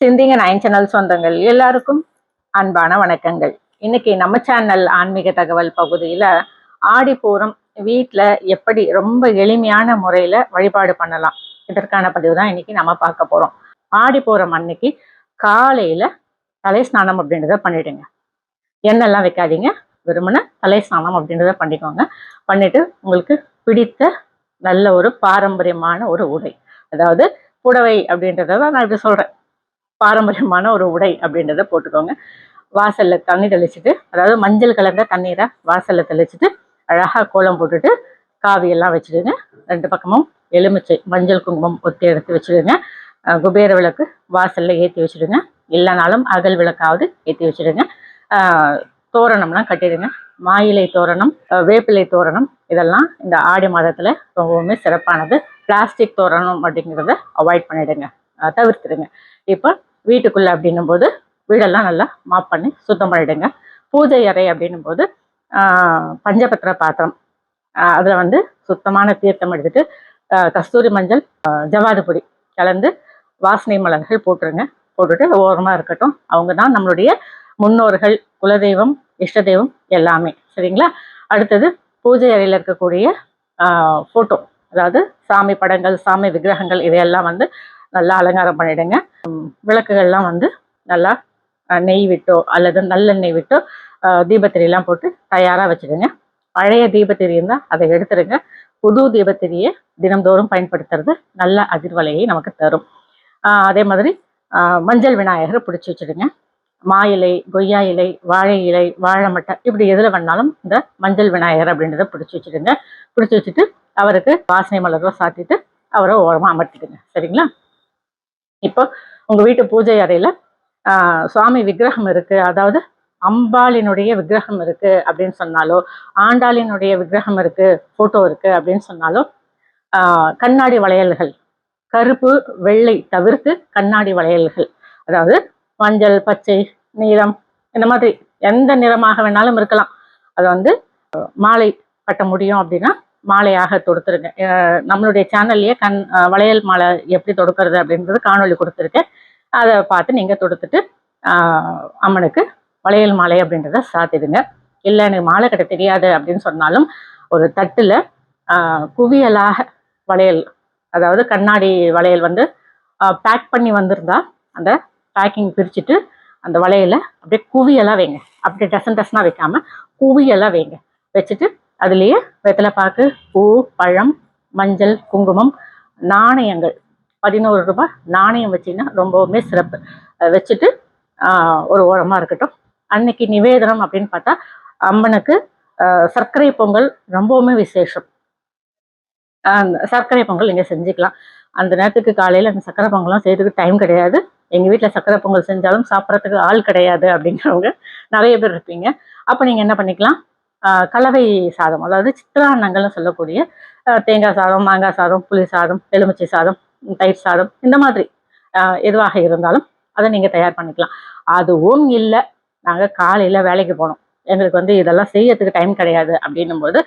சிந்திங்க nine channel சொந்தங்கள் எல்லாருக்கும் அன்பான வணக்கங்கள். இன்னைக்கு நம்ம சேனல் ஆன்மீக தகவல் பகுதியில் ஆடிப்பூரம் வீட்டில் எப்படி ரொம்ப எளிமையான முறையில் வழிபாடு பண்ணலாம். இதற்கான பதிவு தான் இன்னைக்கு நம்ம பார்க்க போகிறோம் ஆடிப்பூரம் அன்னைக்கு காலையில் தலை ஸ்நானம் அப்படின்றத பண்ணிடுங்க. எண்ணெல்லாம் வைக்காதீங்க. விரும்பின தலை ஸ்நானம் அப்படின்றத பண்ணிக்கோங்க. பண்ணிட்டு உங்களுக்கு பிடித்த நல்ல ஒரு பாரம்பரியமான ஒரு உடை. அதாவது புடவை அப்படின்றத தான் நான் இப்படி சொல்கிறேன் பாரம்பரியமான ஒரு உடை அப்படின்றத போட்டுக்கோங்க. வாசலில் தண்ணி தெளிச்சுட்டு அதாவது மஞ்சள் கலந்த தண்ணீரை வாசலில் தெளிச்சுட்டு அழகாக கோலம் போட்டுட்டு காவியெல்லாம் வச்சுடுங்க. ரெண்டு பக்கமும் எலுமிச்சை மஞ்சள் குங்குமம் ஒத்தி எடுத்து வச்சுடுங்க. குபேர விளக்கு வாசலில் ஏற்றி வச்சுடுங்க. இல்லைனாலும் அகல் விளக்காவது ஏற்றி வச்சுடுங்க. தோரணம்லாம் கட்டிடுங்க. மாயிலை தோரணம் வேப்பிலை தோரணம் இதெல்லாம் இந்த ஆடி மாதத்தில் ரொம்பவுமே சிறப்பானது. பிளாஸ்டிக் தோரணம் அப்படிங்கிறத அவாய்ட் பண்ணிடுங்க. தவிர்த்துடுங்க. இப்போ வீட்டுக்குள்ள அப்படின்னும் போது வீடெல்லாம் நல்லா மாப் பண்ணி சுத்தம் பண்ணிடுங்க. பூஜை அறை அப்படின்னும் போது பஞ்சபத்திர பாத்திரம் அதில் வந்து சுத்தமான தீர்த்தம் எடுத்துட்டு கஸ்தூரி மஞ்சள் ஜவாது பொடி கலந்து வாசனை மலர்கள் போட்டுருங்க. போட்டுட்டு ஓரமாக இருக்கட்டும். அவங்க தான் நம்மளுடைய முன்னோர்கள் குலதெய்வம் இஷ்ட தெய்வம் எல்லாமே. சரிங்களா? அடுத்தது பூஜை அறையில் இருக்கக்கூடிய ஃபோட்டோ அதாவது சாமி படங்கள் சாமி விக்கிரகங்கள் இதையெல்லாம் வந்து நல்லா அலங்காரம் பண்ணிடுங்க. விளக்குகள்லாம் வந்து நல்லா நெய் விட்டோ அல்லது நல்லெண்ணெய் விட்டோ அஹ், தீபத்திரியெல்லாம் போட்டு தயாராக வச்சுடுங்க பழைய தீபத்திரி இருந்தால் அதை எடுத்துருங்க. புது தீபத்திரியை தினம்தோறும் பயன்படுத்துறது நல்ல அதிர்வலையை நமக்கு தரும். ஆஹ், அதே மாதிரி ஆஹ், மஞ்சள் விநாயகரை பிடிச்சி வச்சுடுங்க. மா இலை கொய்யா இலை வாழை இலை வாழைமட்டை இப்படி எதில் வேணாலும் இந்த மஞ்சள் விநாயகர் அப்படின்றத பிடிச்சி வச்சுடுங்க. பிடிச்சி வச்சுட்டு அவருக்கு வாசனை மலரோ சாத்திட்டு அவரை ஓரமாக அமர்த்திடுங்க சரிங்களா? இப்போ உங்கள் வீட்டு பூஜை அறையில் சுவாமி விக்கிரகம் இருக்கு. அதாவது அம்பாளினுடைய விக்கிரகம் இருக்கு அப்படின்னு சொன்னாலோ ஆண்டாளினுடைய விக்கிரகம் இருக்கு ஃபோட்டோ இருக்கு அப்படின்னு சொன்னாலோ கண்ணாடி வளையல்கள். கருப்பு வெள்ளை தவிர்த்து கண்ணாடி வளையல்கள். அதாவது மஞ்சள் பச்சை நீலம் இந்த மாதிரி எந்த நிறமாக வேணாலும் இருக்கலாம். அதை வந்து மாலை கட்ட முடியும் அப்படின்னா மாலையாக தொடுத்துருங்க நம்மளுடைய சேனல்லையே கண் வளையல் மாலை எப்படி தொடுக்கிறது அப்படின்றது காணொலி கொடுத்துருக்கேன். அதை பார்த்து நீங்கள் தொடுத்துட்டு அம்மனுக்கு வளையல் மாலை அப்படின்றத சாத்திடுங்க. இல்லை எனக்கு மாலை கட்ட தெரியாது அப்படின்னு சொன்னாலும் ஒரு தட்டில் குவியலாக வளையல் அதாவது கண்ணாடி வளையல் வந்து பேக் பண்ணி வந்திருந்தா அந்த பேக்கிங் பிரிச்சுட்டு அந்த வளையலை அப்படியே குவியலாக வைங்க. அப்படியே டசன் டசனாக வைக்காமல் குவியலாக வைங்க. வச்சுட்டு அதுலேயே வெத்தலைப்பாக்கு பூ பழம் மஞ்சள் குங்குமம் நாணயங்கள். பதினோரு ரூபாய் நாணயம் வச்சிங்கன்னா ரொம்பவுமே சிறப்பு. வச்சுட்டு ஒரு ஓரமாக இருக்கட்டும். அன்னைக்கு நிவேதனம் அப்படின்னு பார்த்தா அம்மனுக்கு சர்க்கரை பொங்கல் ரொம்பவுமே விசேஷம். சர்க்கரை பொங்கல் நீங்கள் செஞ்சுக்கலாம். அந்த நேரத்துக்கு காலையில் அந்த சர்க்கரை பொங்கலாம் செய்யறதுக்கு டைம் கிடையாது. எங்கள் வீட்டில் சர்க்கரை பொங்கல் செஞ்சாலும் சாப்பிட்றதுக்கு ஆள் கிடையாது அப்படிங்கிறவங்க நிறைய பேர் இருப்பீங்க. அப்போ நீங்கள் என்ன பண்ணிக்கலாம்? கலவை சாதம் அதாவது சித்திரான்னங்கள்னு சொல்லக்கூடிய தேங்காய் சாதம் மாங்காய் சாதம் புளி சாதம் எலுமிச்சை சாதம் தயிர் சாதம் இந்த மாதிரி எதுவாக இருந்தாலும் அதை நீங்கள் தயார் பண்ணிக்கலாம். அதுவும் இல்லை நாங்கள் காலையில் வேலைக்கு போனோம். எங்களுக்கு வந்து இதெல்லாம் செய்யறதுக்கு டைம் கிடையாது அப்படின்னும்போது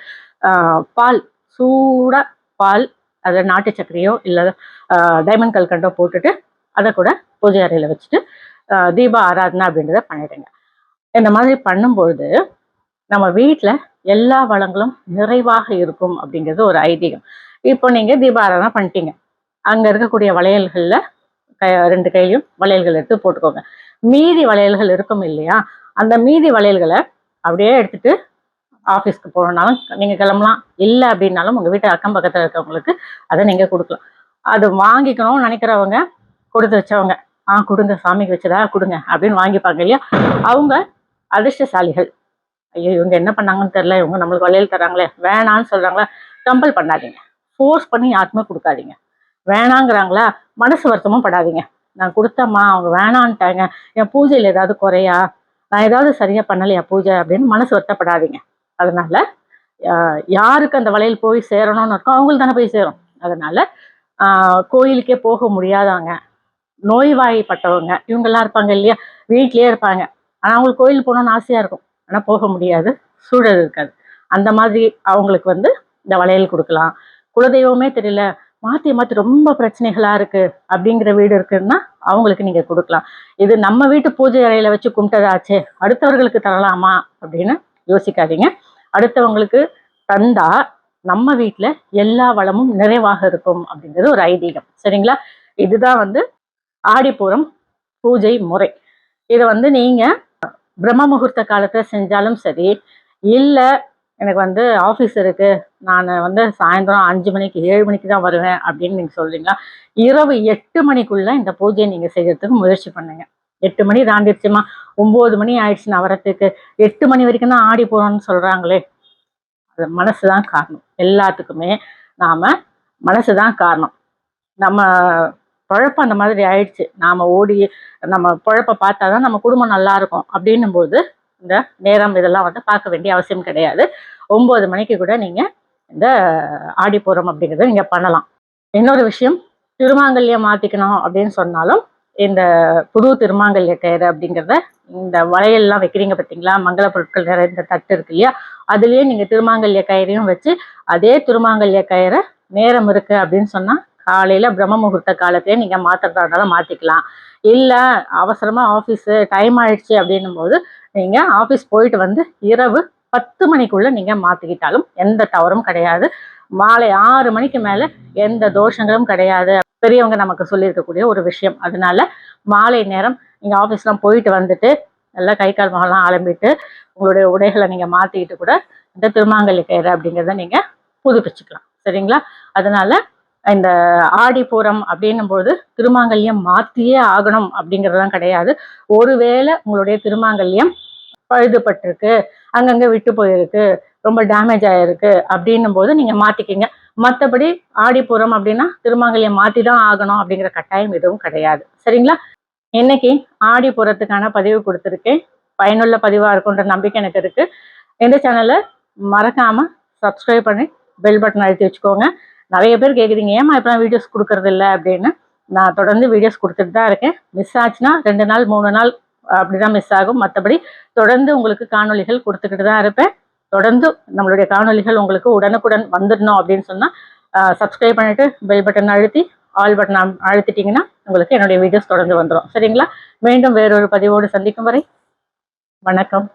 பால் சூடாக பால் அதில் நாட்டு சக்கரையோ இல்லை டைமண்ட் கல்கண்டோ போட்டுட்டு அதை கூட பூஜை அறையில் வச்சுட்டு தீபா தீப ஆராதனை அப்படின்றத பண்ணிடுங்க. இந்த மாதிரி பண்ணும்பொழுது நம்ம வீட்டில் எல்லா வளங்களும் நிறைவாக இருக்கும் அப்படிங்கிறது ஒரு ஐதீகம். இப்போ நீங்கள் தீபாராதனை பண்ணிட்டீங்க. அங்கே இருக்கக்கூடிய வளையல்களில் க ரெண்டு கையிலையும் வளையல்கள் எடுத்து போட்டுக்கோங்க. மீதி வளையல்கள் இருக்கும் இல்லையா? அந்த மீதி வளையல்களை அப்படியே எடுத்துட்டு ஆஃபீஸ்க்கு போகணுன்னாலும் நீங்கள் கிளம்பலாம். இல்லை அப்படின்னாலும் உங்கள் வீட்டு அக்கம் பக்கத்தில் இருக்கவங்களுக்கு அதை நீங்கள் கொடுக்கலாம். அது வாங்கிக்கணும்னு நினைக்கிறவங்க கொடுத்து வச்சவங்க. ஆ கொடுங்க சாமிக்கு வச்சதா கொடுங்க அப்படின்னு வாங்கிப்பாங்க இல்லையா? அவங்க அதிர்ஷ்டசாலிகள். ஐயோ இவங்க என்ன பண்ணாங்கன்னு தெரியல இவங்க நம்மளுக்கு வளையல் தராங்களே வேணான்னு சொல்றாங்களா? கம்பல் பண்ணாதீங்க. ஃபோர்ஸ் பண்ணி யாருக்குமே கொடுக்காதீங்க. வேணாங்கிறாங்களா? மனசு வருத்தமும் படாதீங்க. நான் கொடுத்தம்மா அவங்க வேணான்ட்டாங்க. என் பூஜையில் ஏதாவது குறையா? நான் ஏதாவது சரியாக பண்ணலையா பூஜை அப்படின்னு மனசு வருத்தப்படாதீங்க. அதனால யாருக்கு அந்த வளையல் போய் சேரணும்னு இருக்கோ அவங்களுக்கு தானே போய் சேரும். அதனால கோயிலுக்கே போக முடியாதவங்க நோய்வாய்ப்பட்டவங்க இவங்கெல்லாம் இருப்பாங்க இல்லையா? வீட்லேயே இருப்பாங்க. ஆனால் அவங்களுக்கு கோயில் போகணும்னு ஆசையாக இருக்கும். ஆனால் போக முடியாது சூழல் இருக்காது. அந்த மாதிரி அவங்களுக்கு வந்து இந்த வளையல் கொடுக்கலாம். குலதெய்வமே தெரியல மாற்றி மாற்றி ரொம்ப பிரச்சனைகளாக இருக்குது அப்படிங்கிற வீடு இருக்குன்னா அவங்களுக்கு நீங்கள் கொடுக்கலாம். இது நம்ம வீட்டு பூஜை அறையில் வச்சு கும்பிட்டதாச்சே அடுத்தவர்களுக்கு தரலாமா அப்படின்னு யோசிக்காதீங்க. அடுத்தவங்களுக்கு தந்தா நம்ம வீட்டில் எல்லா வளமும் நிறைவாக இருக்கும் அப்படிங்கிறது ஒரு ஐதீகம். சரிங்களா? இதுதான் வந்து ஆடிப்பூரம் பூஜை முறை. இதை வந்து நீங்கள் பிரம்ம முகூர்த்த காலத்தில் செஞ்சாலும் சரி இல்லை எனக்கு வந்து ஆஃபீஸ் இருக்குது நான் வந்து சாயந்தரம் அஞ்சு மணிக்கு ஏழு மணிக்கு தான் வருவேன் அப்படின்னு நீங்கள் சொல்கிறீங்களா இரவு எட்டு மணிக்குள்ளே இந்த பூஜையை நீங்கள் செய்கிறதுக்கு முயற்சி பண்ணுங்க. எட்டு மணி தாண்டிடுச்சுமா? ஒம்பது மணி ஆயிடுச்சு நான் வரத்துக்கு எட்டு மணி வரைக்கும் தான் ஆடி போறோம்னு சொல்கிறாங்களே அது மனசு தான் காரணம். எல்லாத்துக்குமே நாம் மனசு தான் காரணம். நம்ம பழப்பம் அந்த மாதிரி ஆயிடுச்சு. நாம ஓடி நம்ம பழப்ப பார்த்தாதான் நம்ம குடும்பம் நல்லா இருக்கும். அப்படின்னும் போது இந்த நேரம் இதெல்லாம் வந்து பார்க்க வேண்டிய அவசியம் கிடையாது. ஒன்பது மணிக்கு கூட நீங்க இந்த ஆடிப்பூரம் அப்படிங்கிறத நீங்க பண்ணலாம். இன்னொரு விஷயம் திருமாங்கல்யம் மாத்திக்கணும் அப்படின்னு சொன்னாலும் இந்த புது திருமாங்கல்ய கயிறு அப்படிங்கிறத இந்த வளையல்லாம் வைக்கிறீங்க பார்த்தீங்களா? மங்கள பொருட்கள் நிறைந்த இந்த தட்டு இருக்கு இல்லையா? அதுலேயே நீங்கள் திருமாங்கல்ய கயிறையும் வச்சு அதே திருமாங்கல்ய கயிறை நேரம் இருக்கு அப்படின்னு சொன்னால் காலையில பிரம்ம முகூர்த்த காலத்திலே நீங்க மாத்துறதா இருந்தாலும் மாத்திக்கலாம். இல்ல அவசரமா ஆஃபீஸு டைம் ஆயிடுச்சு அப்படின்னும் போது நீங்க ஆஃபீஸ் போயிட்டு வந்து இரவு பத்து மணிக்குள்ள நீங்க மாத்திக்கிட்டாலும் எந்த தவறும் கிடையாது. மாலை ஆறு மணிக்கு மேல எந்த தோஷங்களும் கிடையாது. பெரியவங்க நமக்கு சொல்லியிருக்கக்கூடிய ஒரு விஷயம். அதனால மாலை நேரம் நீங்க ஆஃபீஸ்லாம் போயிட்டு வந்துட்டு நல்லா கை கால் முகம்லாம் ஆரம்பிட்டு உங்களுடைய உடைகளை நீங்க மாத்திக்கிட்டு கூட இந்த திருமாங்கல்லி கயிறு அப்படிங்கிறத நீங்க புதுப்பிச்சுக்கலாம். சரிங்களா? அதனால இந்த ஆடிப்பூரம் அப்படின்னும் போது திருமாங்கல்யம் மாத்தியே ஆகணும் அப்படிங்கிறதுலாம் கிடையாது. ஒருவேளை உங்களுடைய திருமாங்கல்யம் பழுதுபட்டிருக்கு அங்கங்க விட்டு போயிருக்கு ரொம்ப டேமேஜ் ஆயிருக்கு அப்படின்னும் போது நீங்க மாத்திக்கிங்க. மற்றபடி ஆடிப்புறம் அப்படின்னா திருமாங்கல்யம் மாத்தி தான் ஆகணும் அப்படிங்கிற கட்டாயம் எதுவும் கிடையாது. சரிங்களா? இன்னைக்கு ஆடிப்புறத்துக்கான பதிவு கொடுத்துருக்கேன். பயனுள்ள பதிவா இருக்குன்ற நம்பிக்கை எனக்கு இருக்கு. இந்த சேனலை மறக்காம சப்ஸ்கிரைப் பண்ணி பெல் பட்டன் அழுத்தி வச்சுக்கோங்க. நிறைய பேர் கேட்குறீங்க ஏமா இப்போலாம் வீடியோஸ் கொடுக்கறது இல்லை? அப்படின்னு நான் தொடர்ந்து வீடியோஸ் கொடுத்துட்டு தான் இருக்கேன். மிஸ் ஆச்சுன்னா ரெண்டு நாள் மூணு நாள் அப்படிதான் மிஸ் ஆகும். மற்றபடி தொடர்ந்து உங்களுக்கு காணொளிகள் கொடுத்துக்கிட்டு தான் இருப்பேன். தொடர்ந்து நம்மளுடைய காணொலிகள் உங்களுக்கு உடனுக்குடன் வந்துடணும் அப்படின்னு சொன்னால் சப்ஸ்கிரைப் பண்ணிவிட்டு பெல் பட்டன் அழுத்தி ஆல் பட்டன் அழுத்திட்டிங்கன்னா உங்களுக்கு என்னுடைய வீடியோஸ் தொடர்ந்து வந்துடும் சரிங்களா? மீண்டும் வேறொரு பதிவோடு சந்திக்கும் வரை வணக்கம்.